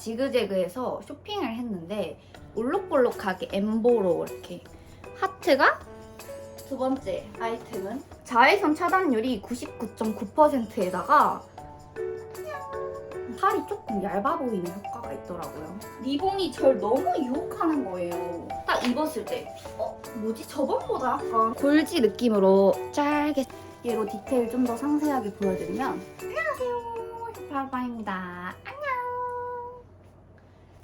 지그재그에서 쇼핑을 했는데 올록볼록하게 엠보로 이렇게 하트가 두 번째 아이템은 자외선 차단율이 99.9%에다가 살이 조금 얇아 보이는 효과가 있더라고요. 리본이 절 너무 유혹하는 거예요. 딱 입었을 때, 어? 뭐지? 저번보다 약간 골지 느낌으로 짧게 얘로 디테일 좀 더 상세하게 보여드리면 안녕하세요. 슈퍼알바입니다. 안녕.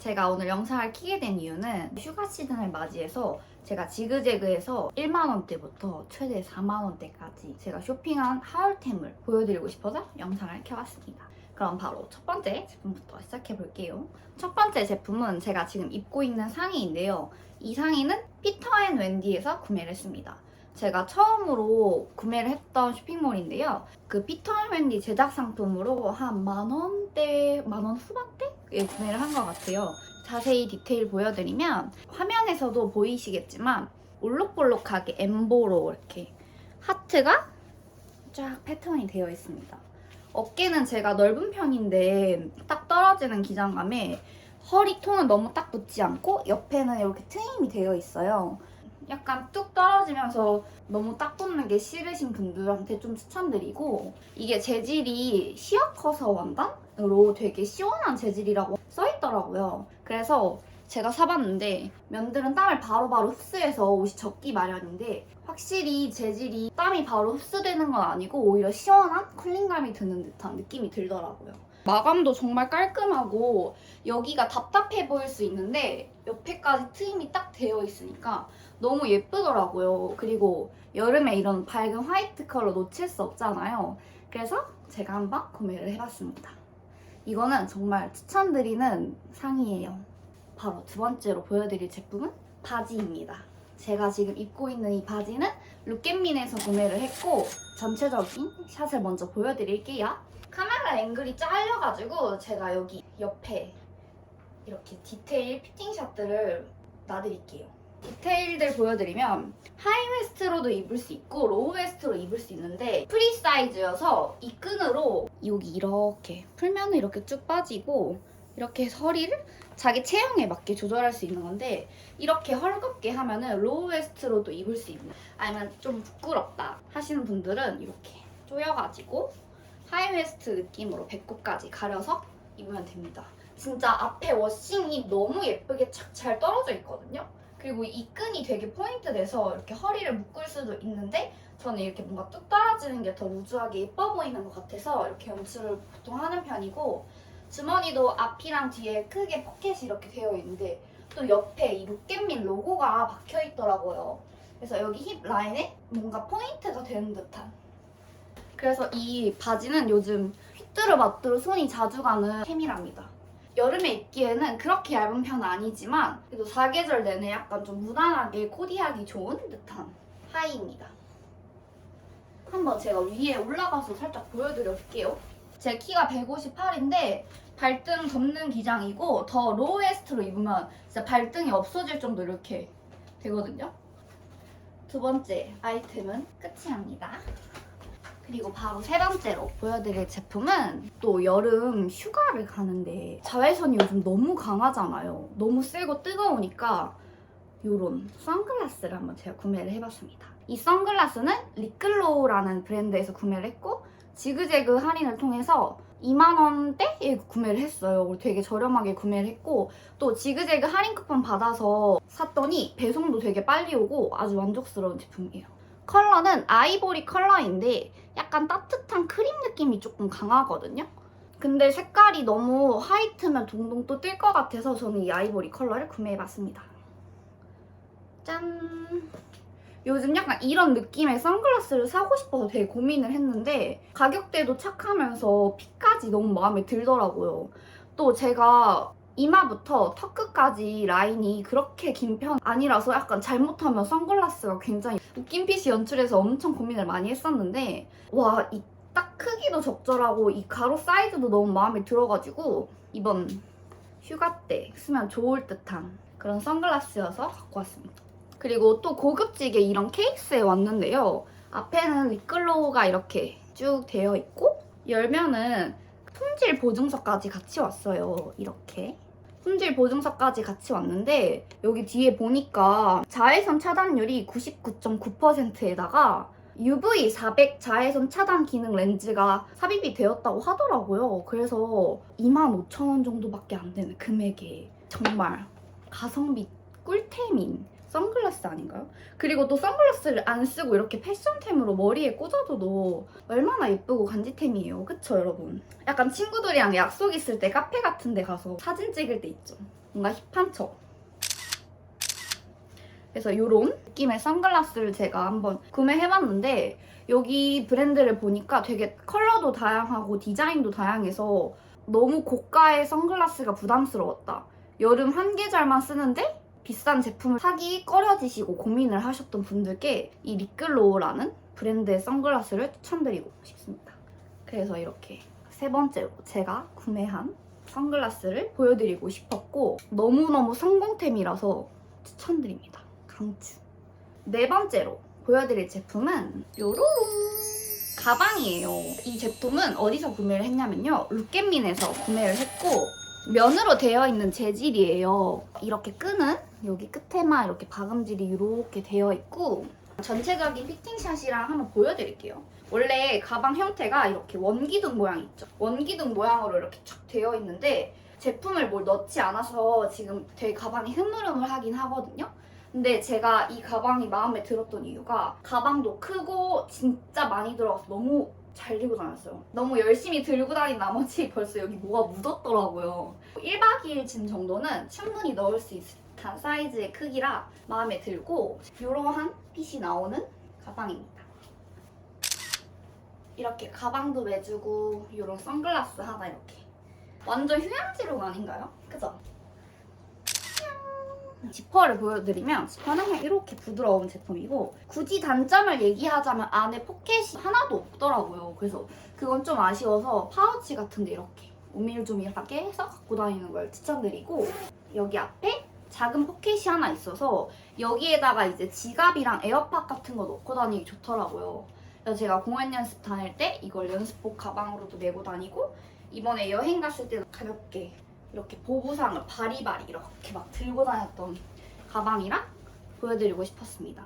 제가 오늘 영상을 키게 된 이유는 휴가 시즌을 맞이해서 제가 지그재그에서 1만원대부터 최대 4만원대까지 제가 쇼핑한 하울템을 보여드리고 싶어서 영상을 켜봤습니다. 그럼 바로 첫 번째 제품부터 시작해 볼게요. 첫 번째 제품은 제가 지금 입고 있는 상의인데요. 이 상의는 피터 앤 웬디에서 구매를 했습니다. 제가 처음으로 구매를 했던 쇼핑몰인데요. 그 피터앤 웬디 제작 상품으로 한 만 원대, 만원 후반대에 구매를 한 것 같아요. 자세히 디테일 보여드리면 화면에서도 보이시겠지만 올록볼록하게 엠보로 이렇게 하트가 쫙 패턴이 되어 있습니다. 어깨는 제가 넓은 편인데 딱 떨어지는 기장감에 허리 톤은 너무 딱 붙지 않고 옆에는 이렇게 트임이 되어 있어요. 약간 뚝 떨어지면서 너무 딱 붙는 게 싫으신 분들한테 좀 추천드리고 이게 재질이 시어커서 원단으로 되게 시원한 재질이라고 써있더라고요. 그래서 제가 사봤는데 면들은 땀을 바로바로 흡수해서 옷이 젖기 마련인데 확실히 재질이 땀이 바로 흡수되는 건 아니고 오히려 시원한 쿨링감이 드는 듯한 느낌이 들더라고요. 마감도 정말 깔끔하고 여기가 답답해 보일 수 있는데 옆에까지 트임이 딱 되어 있으니까 너무 예쁘더라고요. 그리고 여름에 이런 밝은 화이트 컬러 놓칠 수 없잖아요. 그래서 제가 한번 구매를 해봤습니다. 이거는 정말 추천드리는 상의예요. 바로 두 번째로 보여드릴 제품은 바지입니다. 제가 지금 입고 있는 이 바지는 룩겟민에서 구매를 했고 전체적인 샷을 먼저 보여드릴게요. 카메라 앵글이 잘려가지고 제가 여기 옆에 이렇게 디테일 피팅샷들을 놔드릴게요. 디테일들 보여드리면 하이웨스트로도 입을 수 있고 로우웨스트로 입을 수 있는데 프리 사이즈여서 이 끈으로 여기 이렇게 풀면 이렇게 쭉 빠지고 이렇게 허리를 자기 체형에 맞게 조절할 수 있는 건데 이렇게 헐겁게 하면은 로우웨스트로도 입을 수 있는 아니면 좀 부끄럽다 하시는 분들은 이렇게 조여가지고 하이웨스트 느낌으로 배꼽까지 가려서 입으면 됩니다. 진짜 앞에 워싱이 너무 예쁘게 착 잘 떨어져 있거든요. 그리고 이 끈이 되게 포인트 돼서 이렇게 허리를 묶을 수도 있는데 저는 이렇게 뭔가 뚝 떨어지는 게더 루즈하게 예뻐 보이는 것 같아서 이렇게 연출을 보통 하는 편이고 주머니도 앞이랑 뒤에 크게 포켓이 이렇게 되어 있는데 또 옆에 이 룩겟민 로고가 박혀 있더라고요. 그래서 여기 힙 라인에 뭔가 포인트가 되는 듯한. 그래서 이 바지는 요즘 휘뚜루마뚜루 손이 자주 가는 템이랍니다. 여름에 입기에는 그렇게 얇은 편은 아니지만 그래도 사계절 내내 약간 좀 무난하게 코디하기 좋은 듯한 하의입니다. 한번 제가 위에 올라가서 살짝 보여드려볼게요. 제 키가 158인데 발등 덮는 기장이고 더 로우웨스트로 입으면 진짜 발등이 없어질 정도 이렇게 되거든요. 두 번째 아이템은 끝이 납니다. 그리고 바로 세 번째로 보여드릴 제품은 또 여름 휴가를 가는데 자외선이 요즘 너무 강하잖아요. 너무 세고 뜨거우니까 요런 선글라스를 한번 제가 구매를 해봤습니다. 이 선글라스는 리클로우라는 브랜드에서 구매를 했고 지그재그 할인을 통해서 2만원대에 구매를 했어요. 되게 저렴하게 구매를 했고 또 지그재그 할인 쿠폰 받아서 샀더니 배송도 되게 빨리 오고 아주 만족스러운 제품이에요. 컬러는 아이보리 컬러인데 약간 따뜻한 크림 느낌이 조금 강하거든요. 근데 색깔이 너무 화이트면 동동 또 뜰 것 같아서 저는 이 아이보리 컬러를 구매해봤습니다. 짠! 요즘 약간 이런 느낌의 선글라스를 사고 싶어서 되게 고민을 했는데 가격대도 착하면서 핏까지 너무 마음에 들더라고요. 또 제가 이마부터 턱 끝까지 라인이 그렇게 긴 편 아니라서 약간 잘못하면 선글라스가 굉장히 웃긴 핏이 연출해서 엄청 고민을 많이 했었는데 와 이 딱 크기도 적절하고 이 가로 사이즈도 너무 마음에 들어가지고 이번 휴가 때 쓰면 좋을 듯한 그런 선글라스여서 갖고 왔습니다. 그리고 또 고급지게 이런 케이스에 왔는데요. 앞에는 립글로우가 이렇게 쭉 되어 있고 열면은 품질 보증서까지 같이 왔어요. 이렇게. 품질 보증서까지 같이 왔는데 여기 뒤에 보니까 자외선 차단율이 99.9%에다가 UV 400 자외선 차단 기능 렌즈가 삽입이 되었다고 하더라고요. 그래서 25,000원 정도밖에 안 되는 금액에 정말 가성비 꿀템인 선글라스 아닌가요? 그리고 또 선글라스를 안 쓰고 이렇게 패션템으로 머리에 꽂아둬도 얼마나 예쁘고 간지템이에요. 그쵸 여러분? 약간 친구들이랑 약속 있을 때 카페 같은 데 가서 사진 찍을 때 있죠. 뭔가 힙한 척. 그래서 이런 느낌의 선글라스를 제가 한번 구매해봤는데 여기 브랜드를 보니까 되게 컬러도 다양하고 디자인도 다양해서 너무 고가의 선글라스가 부담스러웠다. 여름 한 계절만 쓰는데 비싼 제품을 사기 꺼려지시고 고민을 하셨던 분들께 이 리클로우라는 브랜드의 선글라스를 추천드리고 싶습니다. 그래서 이렇게 세 번째로 제가 구매한 선글라스를 보여드리고 싶었고 너무너무 성공템이라서 추천드립니다. 강추. 네 번째로 보여드릴 제품은 요로롱 가방이에요. 이 제품은 어디서 구매를 했냐면요. 룩겟민에서 구매를 했고 면으로 되어 있는 재질이에요. 이렇게 끄는 여기 끝에만 이렇게 박음질이 이렇게 되어 있고 전체적인 피팅샷이랑 한번 보여드릴게요. 원래 가방 형태가 이렇게 원기둥 모양 있죠. 원기둥 모양으로 이렇게 쫙 되어 있는데 제품을 뭘 넣지 않아서 지금 되게 가방이 흐물흐물하긴 하거든요. 근데 제가 이 가방이 마음에 들었던 이유가 가방도 크고 진짜 많이 들어가서 너무 잘 들고 다녔어요. 너무 열심히 들고 다닌 나머지 벌써 여기 뭐가 묻었더라고요. 1박 2일 짐 정도는 충분히 넣을 수 있을 듯한 사이즈의 크기라 마음에 들고 이러한 핏이 나오는 가방입니다. 이렇게 가방도 매주고 이런 선글라스 하나 이렇게 완전 휴양지룩 아닌가요? 그죠? 지퍼를 보여드리면 지퍼는 이렇게 부드러운 제품이고 굳이 단점을 얘기하자면 안에 포켓이 하나도 없더라고요. 그래서 그건 좀 아쉬워서 파우치 같은데 이렇게 오밀조밀하게 해서 갖고 다니는 걸 추천드리고 여기 앞에 작은 포켓이 하나 있어서 여기에다가 이제 지갑이랑 에어팟 같은 거 넣고 다니기 좋더라고요. 그래서 제가 공연 연습 다닐 때 이걸 연습복 가방으로도 메고 다니고 이번에 여행 갔을 때도 가볍게 이렇게 보부상을 바리바리 이렇게 막 들고 다녔던 가방이랑 보여드리고 싶었습니다.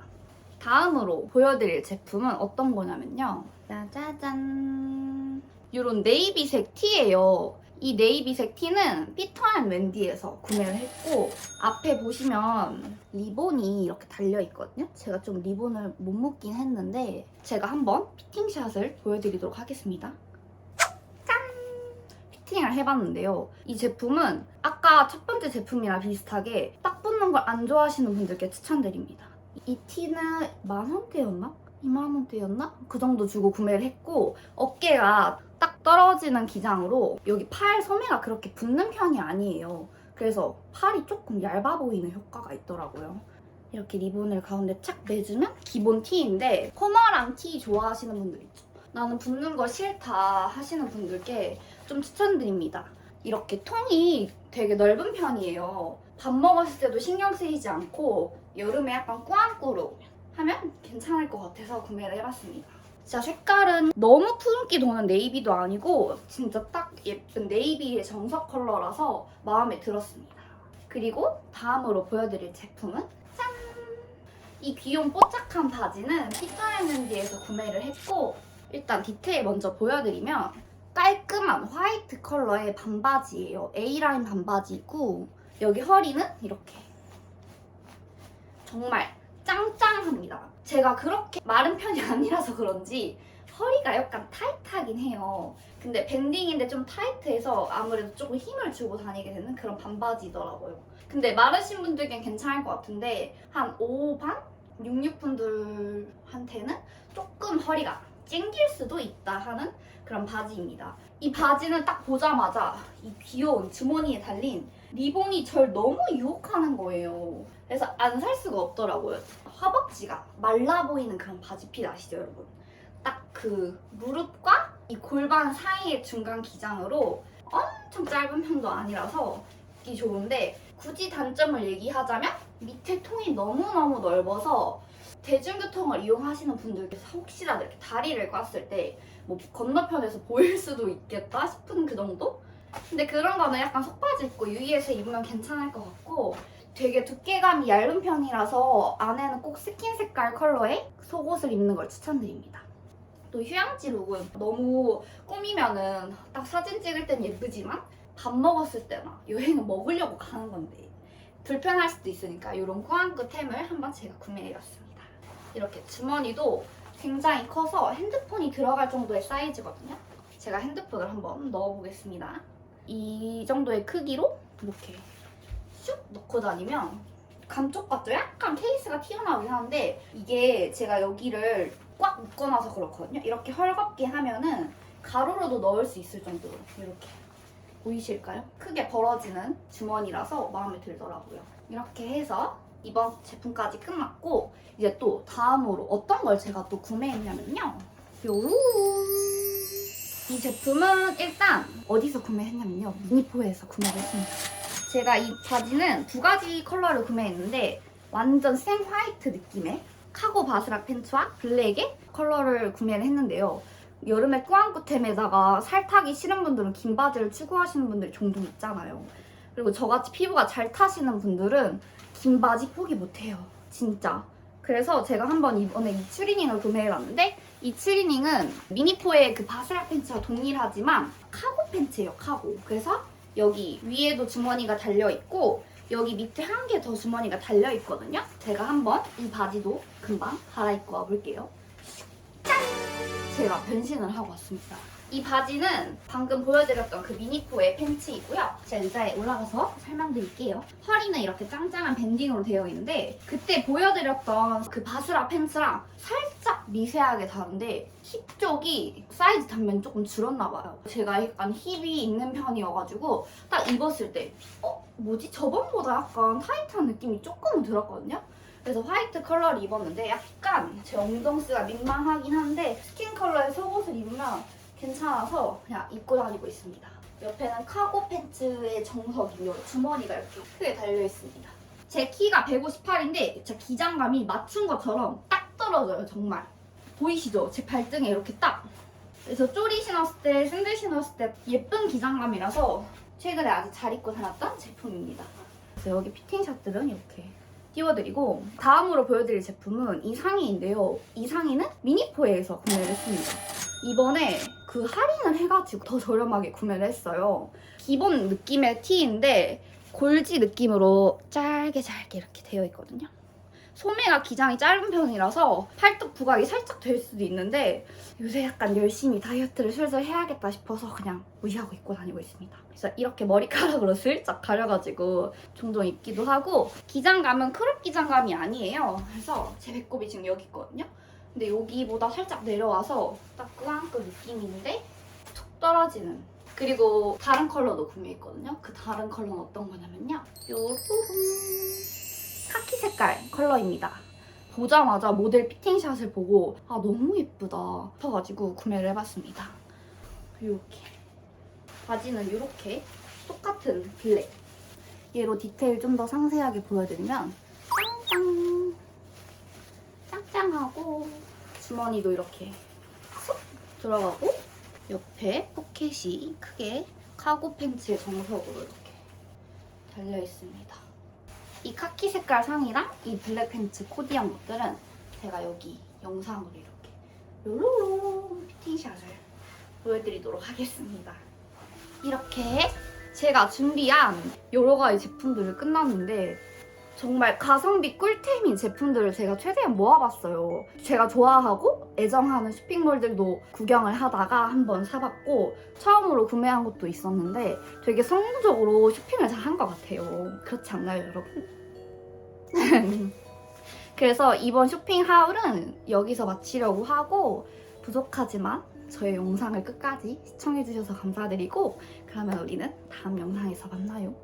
다음으로 보여드릴 제품은 어떤 거냐면요. 짜자잔. 이런 네이비색 티예요. 이 네이비색 티는 피터앤 웬디에서 구매를 했고 앞에 보시면 리본이 이렇게 달려 있거든요. 제가 좀 리본을 못 묶긴 했는데 제가 한번 피팅샷을 보여드리도록 하겠습니다. 피팅을 해봤는데요. 이 제품은 아까 첫 번째 제품이랑 비슷하게 딱 붙는 걸 안 좋아하시는 분들께 추천드립니다. 이 티는 만 원대였나? 2만 원대였나? 그 정도 주고 구매를 했고 어깨가 딱 떨어지는 기장으로 여기 팔 소매가 그렇게 붙는 편이 아니에요. 그래서 팔이 조금 얇아 보이는 효과가 있더라고요. 이렇게 리본을 가운데 착 매주면 기본 티인데 코너랑 티 좋아하시는 분들 있죠. 나는 붙는 거 싫다 하시는 분들께 좀 추천드립니다. 이렇게 통이 되게 넓은 편이에요. 밥 먹었을 때도 신경 쓰이지 않고 여름에 약간 꾸안꾸로 하면 괜찮을 것 같아서 구매를 해봤습니다. 진짜 색깔은 너무 푸른기 도는 네이비도 아니고 진짜 딱 예쁜 네이비의 정석 컬러라서 마음에 들었습니다. 그리고 다음으로 보여드릴 제품은 짠! 이 귀여운 뽀짝한 바지는 피터앤앤디에서 구매를 했고 일단 디테일 먼저 보여드리면 깔끔한 화이트 컬러의 반바지예요. A라인 반바지고 여기 허리는 이렇게 정말 짱짱합니다. 제가 그렇게 마른 편이 아니라서 그런지 허리가 약간 타이트하긴 해요. 근데 밴딩인데 좀 타이트해서 아무래도 조금 힘을 주고 다니게 되는 그런 반바지더라고요. 근데 마르신 분들께는 괜찮을 것 같은데 한 5 반? 66분들한테는 조금 허리가 찡길 수도 있다 하는 그런 바지입니다. 이 바지는 딱 보자마자 이 귀여운 주머니에 달린 리본이 절 너무 유혹하는 거예요. 그래서 안 살 수가 없더라고요. 허벅지가 말라 보이는 그런 바지핏 아시죠, 여러분? 딱 그 무릎과 이 골반 사이의 중간 기장으로 엄청 짧은 편도 아니라서 입기 좋은데 굳이 단점을 얘기하자면 밑에 통이 너무너무 넓어서 대중교통을 이용하시는 분들께서 혹시라도 이렇게 다리를 꽈을 때 뭐 건너편에서 보일 수도 있겠다 싶은 그 정도? 근데 그런 거는 약간 속바지 입고 유의해서 입으면 괜찮을 것 같고 되게 두께감이 얇은 편이라서 안에는 꼭 스킨 색깔 컬러의 속옷을 입는 걸 추천드립니다. 또 휴양지 룩은 너무 꾸미면은 딱 사진 찍을 땐 예쁘지만 밥 먹었을 때나 여행은 먹으려고 가는 건데 불편할 수도 있으니까 이런 꾸안꾸템을 한번 제가 구매해봤습니다. 이렇게 주머니도 굉장히 커서 핸드폰이 들어갈 정도의 사이즈거든요. 제가 핸드폰을 한번 넣어보겠습니다. 이 정도의 크기로 이렇게 슉 넣고 다니면 감쪽 같죠? 약간 케이스가 튀어나오긴 하는데 이게 제가 여기를 꽉 묶어놔서 그렇거든요. 이렇게 헐겁게 하면은 가로로도 넣을 수 있을 정도로 이렇게 보이실까요? 크게 벌어지는 주머니라서 마음에 들더라고요. 이렇게 해서 이번 제품까지 끝났고 이제 또 다음으로 어떤 걸 제가 또 구매했냐면요. 요런 이 제품은 일단 어디서 구매했냐면요. 미니포에서 구매를 했습니다. 제가 이 바지는 두 가지 컬러를 구매했는데 완전 생 화이트 느낌의 카고 바스락 팬츠와 블랙의 컬러를 구매를 했는데요. 여름에 꾸안꾸템에다가 살 타기 싫은 분들은 긴 바지를 추구하시는 분들이 종종 있잖아요. 그리고 저같이 피부가 잘 타시는 분들은 긴 바지 포기 못해요. 진짜. 그래서 제가 한번 이번에 이 추리닝을 구매해봤는데 이 추리닝은 미니포의 그 바스락 팬츠와 동일하지만 카고 팬츠예요, 카고. 그래서 여기 위에도 주머니가 달려있고 여기 밑에 한 개 더 주머니가 달려있거든요. 제가 한번 이 바지도 금방 갈아입고 와볼게요. 짠! 제가 변신을 하고 왔습니다. 이 바지는 방금 보여드렸던 그 미니포의 팬츠이고요. 제가 의자에 올라가서 설명드릴게요. 허리는 이렇게 짱짱한 밴딩으로 되어 있는데 그때 보여드렸던 그 바스라 팬츠랑 살짝 미세하게 다른데 힙 쪽이 사이즈 단면이 조금 줄었나 봐요. 제가 약간 힙이 있는 편이어가지고 딱 입었을 때 어? 뭐지? 저번보다 약간 타이트한 느낌이 조금은 들었거든요? 그래서 화이트 컬러를 입었는데 약간 제 엉덩스가 민망하긴 한데 스킨 컬러의 속옷을 입으면 괜찮아서 그냥 입고 다니고 있습니다. 옆에는 카고 팬츠의 정석인 요 주머니가 이렇게 크게 달려 있습니다. 제 키가 158인데 제 기장감이 맞춘 것처럼 딱 떨어져요 정말. 보이시죠? 제 발등에 이렇게 딱. 그래서 쪼리 신었을 때, 샌들 신었을 때 예쁜 기장감이라서 최근에 아주 잘 입고 다녔던 제품입니다. 그래서 여기 피팅샷들은 이렇게 띄워드리고 다음으로 보여드릴 제품은 이 상의인데요. 이 상의는 미니포에서 구매를 했습니다. 이번에 그 할인을 해가지고 더 저렴하게 구매를 했어요. 기본 느낌의 티인데 골지 느낌으로 짧게 짧게 이렇게 되어 있거든요. 소매가 기장이 짧은 편이라서 팔뚝 부각이 살짝 될 수도 있는데 요새 약간 열심히 다이어트를 슬슬 해야겠다 싶어서 그냥 무시하고 입고 다니고 있습니다. 그래서 이렇게 머리카락으로 슬쩍 가려가지고 종종 입기도 하고 기장감은 크롭 기장감이 아니에요. 그래서 제 배꼽이 지금 여기 있거든요. 근데 여기보다 살짝 내려와서 딱 꾸안꾸 느낌인데 툭 떨어지는 그리고 다른 컬러도 구매했거든요. 그 다른 컬러는 어떤 거냐면요. 요런 카키 색깔 컬러입니다. 보자마자 모델 피팅샷을 보고 아 너무 예쁘다 싶어가지고 구매를 해봤습니다. 이렇게 바지는 이렇게 똑같은 블랙 얘로 디테일 좀 더 상세하게 보여드리면 짱짱 짱짱하고 주머니도 이렇게 쏙 들어가고 옆에 포켓이 크게 카고 팬츠의 정석으로 이렇게 달려 있습니다. 이 카키 색깔 상의랑 이 블랙 팬츠 코디한 것들은 제가 여기 영상으로 이렇게 요로롱 피팅샷을 보여드리도록 하겠습니다. 이렇게 제가 준비한 여러 가지 제품들을 끝났는데 정말 가성비 꿀템인 제품들을 제가 최대한 모아봤어요. 제가 좋아하고 애정하는 쇼핑몰들도 구경을 하다가 한번 사봤고 처음으로 구매한 것도 있었는데 되게 성공적으로 쇼핑을 잘 한 것 같아요. 그렇지 않나요, 여러분? 그래서 이번 쇼핑 하울은 여기서 마치려고 하고 부족하지만 저의 영상을 끝까지 시청해주셔서 감사드리고 그러면 우리는 다음 영상에서 만나요.